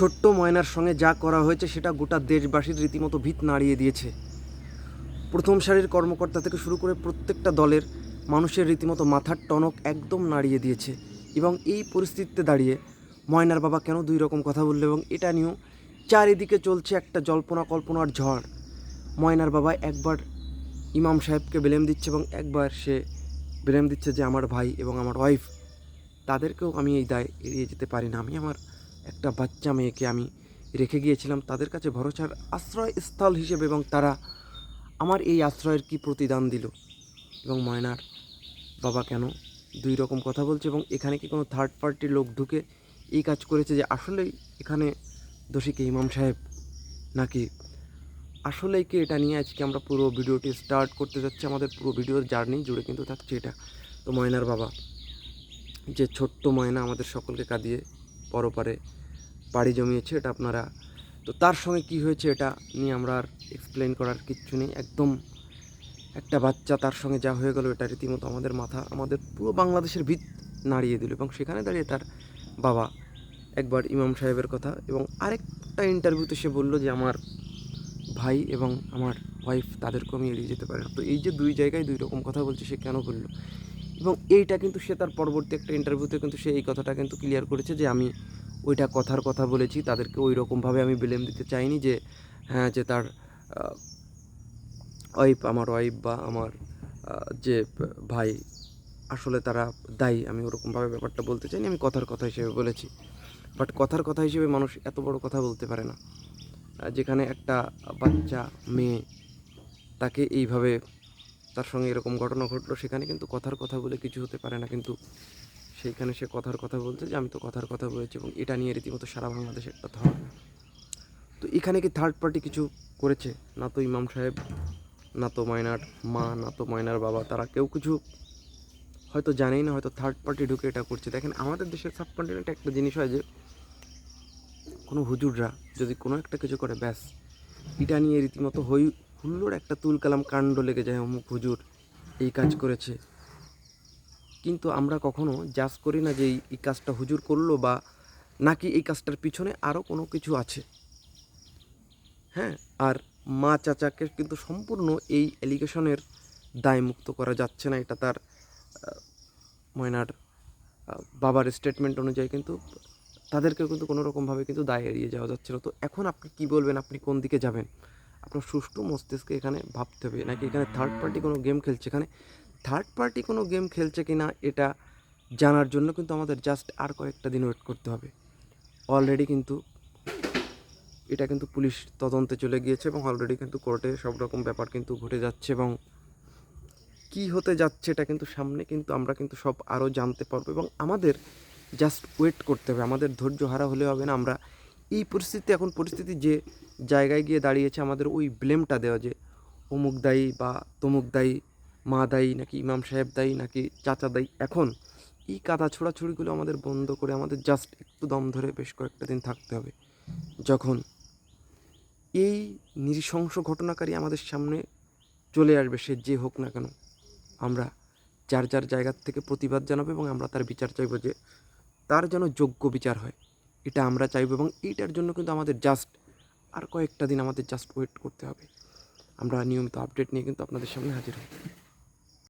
ছোট্ট ময়নার সঙ্গে যা করা হয়েছে সেটা গোটা দেশবাসীর রীতিমতো ভিত নাড়িয়ে দিয়েছে। প্রথম সারির কর্মকর্তা থেকে শুরু করে প্রত্যেকটা দলের মানুষের রীতিমতো মাথার টনক একদম নাড়িয়ে দিয়েছে এবং এই পরিস্থিতিতে দাঁড়িয়ে ময়নার বাবা কেন দুই রকম কথা বলল এবং এটা নিয়েও চারিদিকে চলছে একটা জল্পনা কল্পনার ঝড়। ময়নার বাবা একবার ইমাম সাহেবকে বেলেম দিচ্ছে এবং একবার সে বেলেম দিচ্ছে যে, আমার ভাই এবং আমার ওয়াইফ তাদেরকেও আমি এই দায় এড়িয়ে যেতে পারি না। আমি আমার একটা বাচ্চা মেয়েকে আমি রেখে গিয়েছিলাম। তাদের কাছে ভরসার আশ্রয়স্থল হিসেবে এবং তারা আমার এই আশ্রয়ের কি প্রতিদান দিল? এবং ময়নার বাবা কেন দুই রকম কথা বলছে এবং এখানে কি কোনো থার্ড পার্টির লোক ঢুকে এই কাজ করেছে যে আসলেই এখানে দোষী কি ইমাম সাহেব নাকি? আসলেই কি এটা নিয়ে আজকে আমরা পুরো ভিডিওটি স্টার্ট করতে যাচ্ছি। আমাদের পুরো ভিডিওর জার্নি জুড়ে কিন্তু থাকছে এটা। তো ময়নার বাবা, যে ছোট্ট ময়না আমাদের সকলকে কাঁদিয়ে পরপারে পাড়ি জমিয়েছে এটা আপনারা। তো তার সঙ্গে কি হয়েছে এটা নিয়ে আমরা আর এক্সপ্লেন করার কিচ্ছু নেই। একদম একটা বাচ্চা, তার সঙ্গে যা হয়ে গেল এটা রীতিমতো আমাদের মাথা, আমাদের পুরো বাংলাদেশের ভিত নাড়িয়ে দিল এবং সেখানে দাঁড়িয়ে তার বাবা একবার ইমাম সাহেবের কথা এবং আরেকটা ইন্টারভিউতে সে বলল যে, আমার ভাই এবং আমার ওয়াইফ তাদেরকেও আমি এড়িয়ে যেতে পারে তো এই যে দুই জায়গায় দুই রকম কথা বলছে, সে কেন বলল? এবং এইটা কিন্তু সে তার পরবর্তী একটা ইন্টারভিউতে কিন্তু সে এই কথাটা কিন্তু ক্লিয়ার করেছে যে আমি ওইটা কথার কথা বলেছি, তাদেরকে ওই রকমভাবে আমি ব্লেম দিতে চাইনি যে হ্যাঁ যে তার ওয়াইফ আমার ওয়াইফ বা আমার যে ভাই আসলে তারা দায়ী, আমি ওরকমভাবে ব্যাপারটা বলতে চাইনি, আমি কথার কথা হিসেবে বলেছি। বাট কথার কথা হিসেবে মানুষ এত বড় কথা বলতে পারে না। যেখানে একটা বাচ্চা, মেয়ে, তাকে এইভাবে তার সঙ্গে এরকম ঘটনা ঘটলো, সেখানে কিন্তু কথার কথা বলে কিছু হতে পারে না। কিন্তু সেইখানে সে কথার কথা বলছে যে, আমি তো কথার কথা বলেছি এবং এটা নিয়ে রীতিমতো সারা বাংলাদেশে একটা ধর তো এখানে কি থার্ড পার্টি কিছু করেছে? না তো ইমাম সাহেব, না তো ময়নার মা, না তো ময়নার বাবা, তারা কেউ কিছু হয়তো জানেই না, হয়তো থার্ড পার্টি ঢুকে এটা করছে। দেখেন, আমাদের দেশের সাবকন্টিনেন্টে একটা জিনিস হয় যে, কোনো হুজুররা যদি কোনো একটা কিছু করে, ব্যাস, এটা নিয়ে রীতিমতো হই হুল্লোর একটা তুলকালাম কাণ্ড লেগে যায় অমুক হুজুর, এই কাজ করেছে। কিন্তু আমরা কখনো জাজ করি না যে এই কাজটা হুজুর করল বা নাকি এই কাজটার পিছনে আরও কোনো কিছু আছে। হ্যাঁ আর মা চাচাকে কিন্তু সম্পূর্ণ এই অ্যালিগেশনের দায় মুক্ত করা যাচ্ছে না, এটা তার ময়নার বাবার স্টেটমেন্ট অনুযায়ী কিন্তু তাদেরকে কিন্তু কোনো রকমভাবে কিন্তু দায় এড়িয়ে যাওয়া যাচ্ছে না তো এখন আপনি কি বলবেন? আপনি কোন দিকে যাবেন? আপনার সুষ্ঠু মস্তিষ্কে এখানে ভাবতে হবে। নাকি এখানে থার্ড পার্টি কোনো গেম খেলছে? এখানে থার্ড পার্টি কোনো গেম খেলছে কি না এটা জানার জন্য কিন্তু আমাদের জাস্ট আর কয়েকটা দিন ওয়েট করতে হবে। অলরেডি কিন্তু এটা কিন্তু পুলিশ তদন্তে চলে গিয়েছে এবং অলরেডি কিন্তু কোর্টে সব রকম ব্যাপার কিন্তু ঘটে যাচ্ছে এবং কি হতে যাচ্ছে এটা কিন্তু সামনে কিন্তু আমরা কিন্তু সব আরও জানতে পারব এবং আমাদের জাস্ট ওয়েট করতে হবে। আমাদের ধৈর্য হারা হলে হবে না। আমরা এই পরিস্থিতি এখন পরিস্থিতি যে জায়গায় গিয়ে দাঁড়িয়েছে আমাদের ওই ব্লেমটা দেওয়া যে অমুক দায়ী বা তমুক দায়ী, মা দায়ী নাকি ইমাম সাহেব দায়ী নাকি চাচা দায়ী, এখন এই কাদা ছোড়াছুড়িগুলো আমাদের বন্ধ করে আমাদের জাস্ট একটু দম ধরে বেশ কয়েকটা দিন থাকতে হবে। যখন এই নৃশংস ঘটনাকারী আমাদের সামনে চলে আসবে, সে যে হোক না কেন, আমরা যার যার জায়গার থেকে প্রতিবাদ জানাব এবং আমরা তার বিচার চাইব যে তার যেন যোগ্য বিচার হয়। এটা আমরা চাইব এবং এইটার জন্য কিন্তু আমাদের জাস্ট আর কয়েকটা দিন আমাদের জাস্ট ওয়েট করতে হবে। আমরা নিয়মিত আপডেট নিয়ে কিন্তু আপনাদের সামনে হাজির হব।